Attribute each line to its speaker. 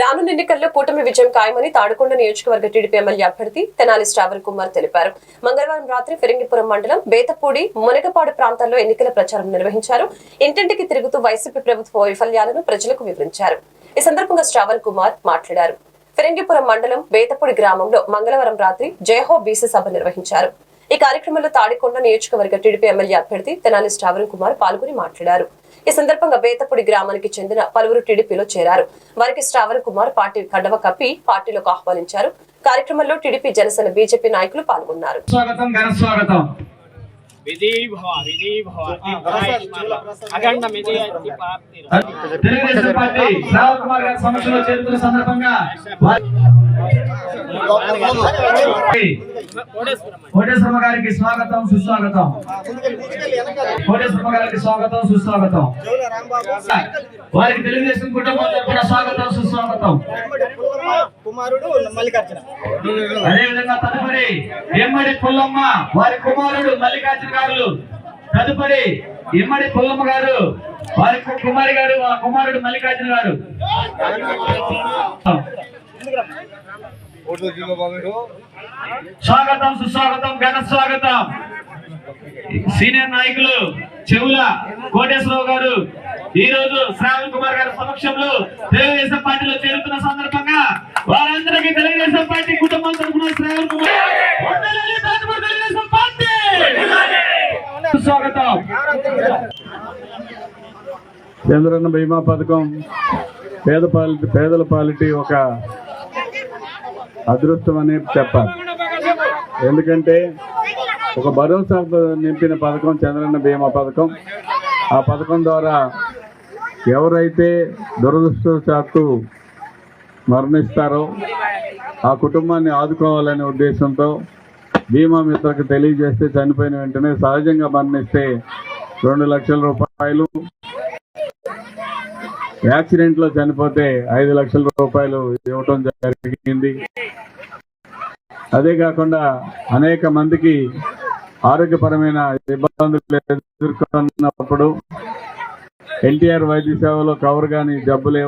Speaker 1: రానున్న ఎన్నికల్లో కూటమి విజయం ఖాయమని తాడుకొండ నియోజకవర్గ టీడీపీ ఎమ్మెల్యే అభ్యర్థి తెనాలి శ్రావణ్ కుమార్ తెలిపారు. మంగళవారం రాత్రి ఫిరంగిపురం మండలం బేతపూడి మునగపాడు ప్రాంతాల్లో ఎన్నికల ప్రచారం నిర్వహించారు. ఇంటింటికి తిరుగుతూ వైసీపీ ప్రభుత్వ వైఫల్యాలను ప్రజలకు వివరించారు. ఈ సందర్భంగా శ్రావణ్ కుమార్ మాట్లాడారు. ఫిరంగిపురం మండలం బేతపూడి గ్రామంలో మంగళవారం రాత్రి జయహో బీసీ సభ నిర్వహించారు. ఈ కార్యక్రమంలో తాడికొండ నియోజకవర్గ టీడీపీ ఎమ్మెల్యే అభ్యర్థి తెనాలి శ్రావణ్ కుమార్ పాల్గొని మాట్లాడారు. ఈ సందర్భంగా బేతపూడి గ్రామానికి చెందిన పలువురు టీడీపీలో చేరారు. వారికి శ్రావణ్ కుమార్ పార్టీ కండవ కప్పి పార్టీలోకి ఆహ్వానించారు. కార్యక్రమంలో టీడీపీ జనసేన బీజేపీ నాయకులు పాల్గొన్నారు.
Speaker 2: తెలుగుదేశం పార్టీ కుమార్ గారి సందర్భంగా కోటేశ్వరమ్మ గారికి స్వాగతం సుస్వాగతం. కోటేశ్వరమ్మ గారికి స్వాగతం సుస్వాగతం. వారికి తెలుగుదేశం కుటుంబం తరపున స్వాగతం సుస్వాగతం.
Speaker 3: కుమారుడు మల్లికార్జున.
Speaker 2: అదే విధంగా తదుపరి ఎమ్మడి పుల్లమ్మ వారి కుమారుడు మల్లికార్జున గారు. తదుపరి ఎమ్మడి పుల్లమ్మ గారు వారి కుమారి గారు కుమారుడు మల్లికార్జున గారు. స్వాగతం సుస్వాగతం ఘన స్వాగతం. సీనియర్ నాయకులు చెవుల కోటేశ్వరరావు గారు ఈ రోజు శ్రావణ్ కుమార్ గారి సమక్షంలో తెలుగుదేశం పార్టీలో చేరుతున్న సందర్భంగా వారందరికీ తెలుగుదేశం పార్టీ కుటుంబం తరఫున శ్రావణ్ కుమార్ స్వాగతం
Speaker 4: చంద్రన్న బీమా పథకం పేద పాలిటీ పేదల పాలిటీ ఒక అదృష్టం అని చెప్పాలి. ఎందుకంటే ఒక భరోసా నింపిన పథకం చంద్రన్న బీమా పథకం ఆ పథకం ద్వారా ఎవరైతే దురదృష్టవశాత్తు మరణిస్తారో ఆ కుటుంబాన్ని ఆదుకోవాలనే ఉద్దేశంతో బీమా మిత్రకు తెలియజేస్తే చనిపోయిన వెంటనే సహజంగా మరణిస్తే రెండు లక్షల రూపాయలు యాక్సిడెంట్లో చనిపోతే ఐదు లక్షల రూపాయలు ఇవ్వటం జరిగింది. అదే కాకుండా అనేక మందికి ఆరోగ్యపరమైన ఇబ్బందులు ఎదుర్కొన్నప్పుడు ఎన్టీఆర్ వైద్య సేవలో కవర్ గాని జబ్బులు